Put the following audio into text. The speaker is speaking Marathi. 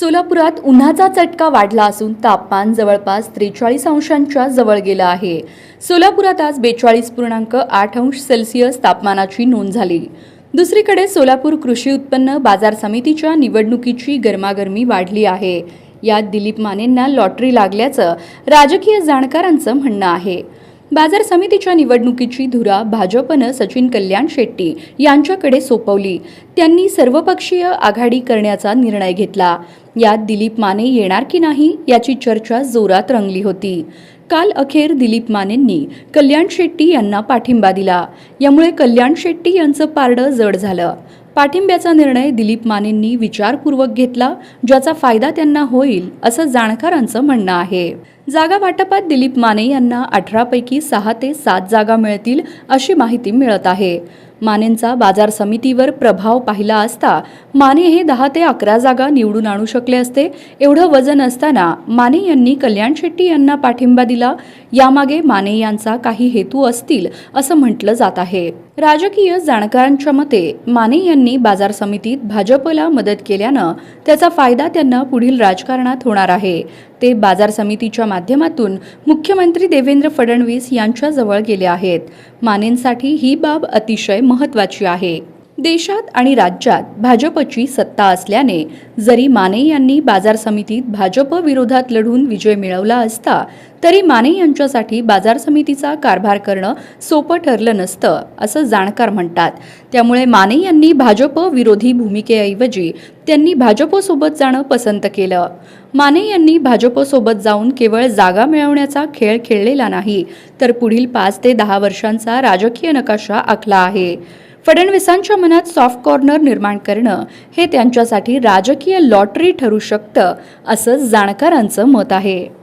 सोलापुरात उन्हाचा चटका वाढला असून तापमान जवळपास त्रेचाळीस अंशांच्या जवळ गेलं आहे. सोलापुरात आज बेचाळीस पूर्णांक आठ अंश सेल्सिअस तापमानाची नोंद झाली. दुसरीकडे सोलापूर कृषी उत्पन्न बाजार समितीच्या निवडणुकीची गरमागरमी वाढली आहे. यात दिलीप मानेंना लॉटरी लागल्याचं राजकीय जाणकारांचं म्हणणं आहे. बाजार समितीच्या निवडणुकीची धुरा भाजपनं सचिन कल्याण शेट्टी यांच्याकडे सोपवली. त्यांनी सर्वपक्षीय आघाडी करण्याचा निर्णय घेतला. यात दिलीप माने येणार की नाही याची चर्चा जोरात रंगली होती. काल अखेर दिलीप मानेंनी कल्याण शेट्टी यांना पाठिंबा दिला. यामुळे कल्याण शेट्टी यांचं पारडं जड झालं. पाठिंब्याचा निर्णय दिलीप मानेंनी विचारपूर्वक घेतला ज्याचा फायदा त्यांना होईल असं जाणकारांचं म्हणणं आहे. जागा वाटपात दिलीप माने यांना अठरापैकी सहा ते सात जागा मिळतील अशी माहिती मिळत आहे. मानेंचा बाजार समितीवर प्रभाव पाहिला असता माने हे दहा ते अकरा जागा निवडून आणू शकले असते. एवढं वजन असताना माने यांनी कल्याण शेट्टी यांना पाठिंबा दिला. यामागे माने यांचा काही हेतू असतील असं म्हटलं जात आहे. राजकीय जाणकारांच्या मते माने यांनी बाजार समितीत भाजपला मदत केल्यानं त्याचा फायदा त्यांना पुढील राजकारणात होणार आहे. ते बाजार समितीच्या माध्यमातून मुख्यमंत्री देवेंद्र फडणवीस यांच्याजवळ गेले आहेत. मानेंसाठी ही बाब अतिशय महत्त्वाची आहे. देशात आणि राज्यात भाजपची सत्ता असल्याने जरी माने यांनी बाजार समितीत भाजप विरोधात लढून विजय मिळवला असता तरी माने यांच्यासाठी बाजार समितीचा कारभार करणं सोपं ठरलं नसतं असं जाणकार म्हणतात. त्यामुळे माने यांनी भाजप विरोधी भूमिकेऐवजी त्यांनी भाजपसोबत जाणं पसंत केलं. माने यांनी भाजपसोबत जाऊन केवळ जागा मिळवण्याचा खेळ खेळलेला नाही तर पुढील पाच ते दहा वर्षांचा राजकीय नकाशा आखला आहे. फडणवीसांच्या मनात सॉफ्ट कॉर्नर निर्माण करणं हे त्यांच्यासाठी राजकीय लॉटरी ठरू शकतं असं जाणकारांचं मत आहे.